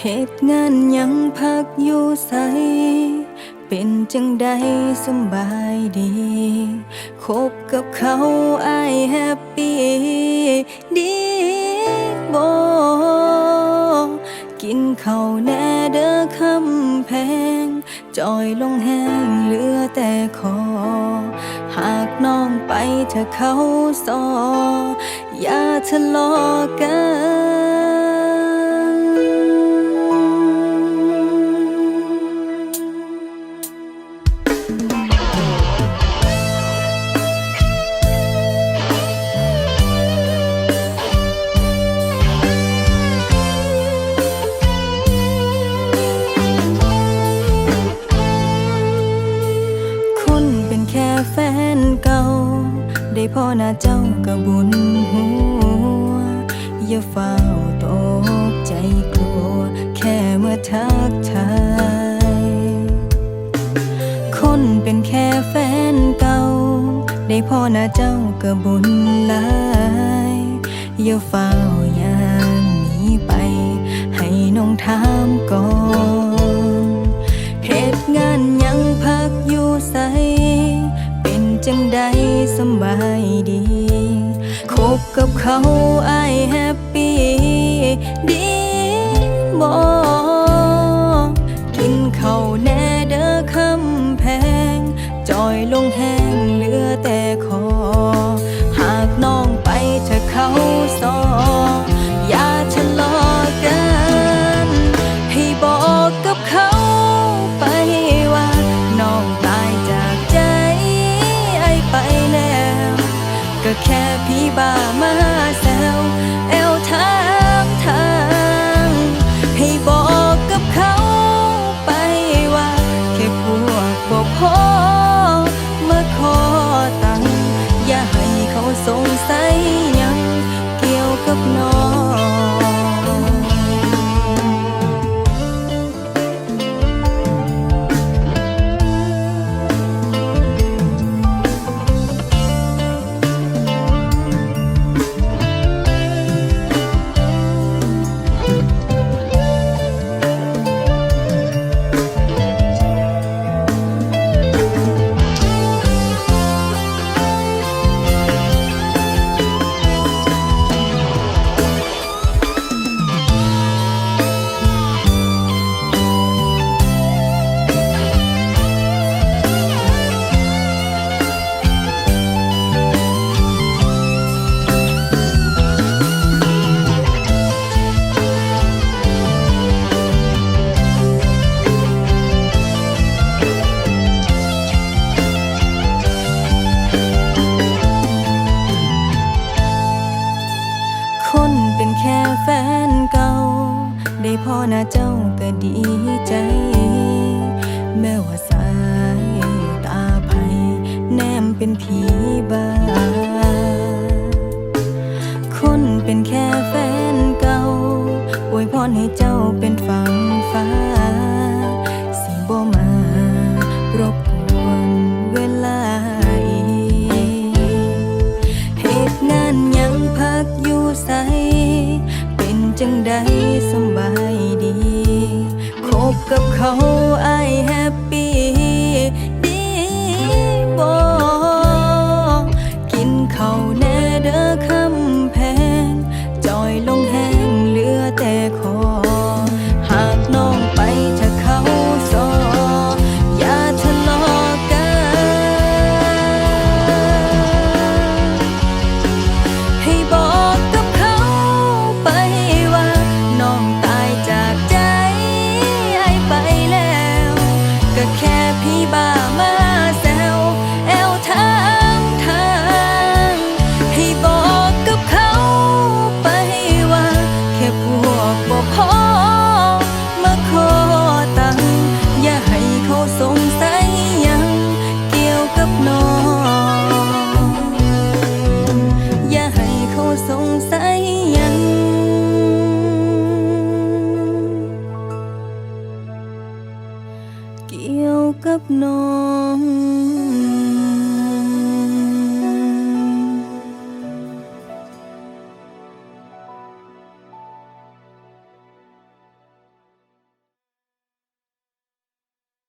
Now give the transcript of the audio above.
เหตุงานยังพักอยู่ใส เป็นจังใดสบายดี คบกับเขาอายแฮปปี้ดีบกินเขาแน่เด้อคำแพง จอยลงแห้งเหลือแต่คอ หากน้องไปเธอเขาซออย่าทะเลาะกัน พ่อหน้าเจ้าก็บุญหัว อย่าเฝ้าตกใจกลัว แค่เมื่อทักทาย คนเป็นแค่แฟนเก่า ได้พ่อหน้าเจ้าก็บุญหลายอย่าเฝ้าย่างหนีไป ให้น้องถามก่อนเหตุงานยังพักอยู่ใส เป็นจังใดสบาย บกับเขาไอแฮปปี้ดีบ่ ก็แค่พี่บ้ามาแซว เก่า ได้พ่อหน้าเจ้าก็ดีใจ แม้ว่าสายตาไผแนมเป็นผีบ้า คนเป็นแค่แฟนเก่าอวยพรให้เจ้าเป็นฝั่งฟ้า สิบ่มารบ ใดสบายดี คบกับเขาไอแฮปปี้ No.